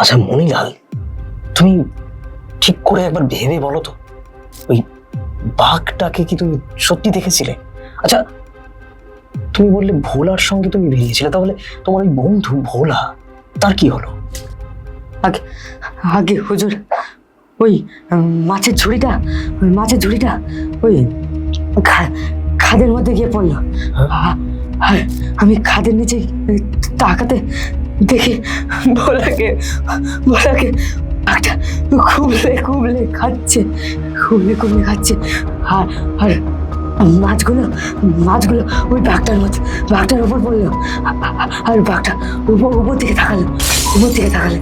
আচ্ছা মনিলাল তুমি ঠিক করে একবার ভেবে বলো তো ওই বাঘটাকে কি তুমি সত্যি দেখেছিলে? আচ্ছা তুমি বললে ভোলার সঙ্গে তুমি বেরিয়েছিলে তাহলে তোমার ওই বন্ধু ভোলা তার কি হলো? আগে আগে হুজুর ওই মাছের ঝুড়িটা ওই মাছের ঝুড়িটা ওই খাদের মধ্যে গিয়ে পড়ল। আর আমি খাদের নিচে তাকাতে দেখি ভোলাকে ভোলাকে একটা খুবলে খুবলে খাচ্ছে খুবলে খুবলে খাচ্ছে। আর আর মাছগুলো মাছগুলো ওই বাঘটার মধ্যে বাঘটার উপর পড়ল। আর বাঘটা উপর উপর দিকে তাকালো উপর দিকে তাকালে।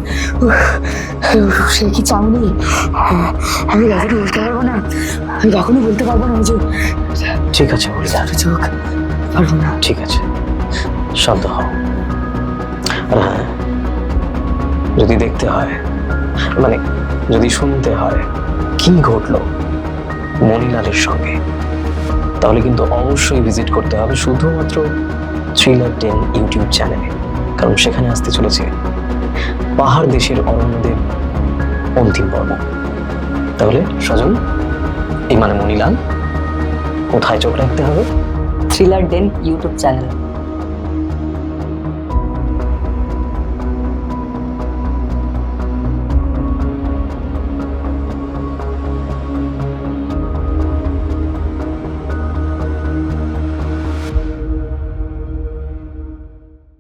সে কি চাউনি? আমি কখনো বলতে পারব না। আমি কখনো বলতে পারব না যে ঠিক আছে মনিলাল চোখ পারব না। ঠিক আছে শান্ত হও। আর হ্যাঁ যদি দেখতে হয় মানে যদি শুনতে হয়, কি ঘটলো মনিলালের সঙ্গে, তাহলে কিন্তু অবশ্যই ভিজিট করতে হবে শুধুমাত্র থ্রিলার টেন ইউটিউব চ্যানেলে কারণ সেখানে আসতে চলেছে পাহাড় দেশের অরণ্যদের অন্তিম পর্ব। তাহলে সজল, এই মানে মনিলাল, কোথায় চোখ রাখতে হবে? থ্রিলার ডেন ইউটিউব চ্যানেল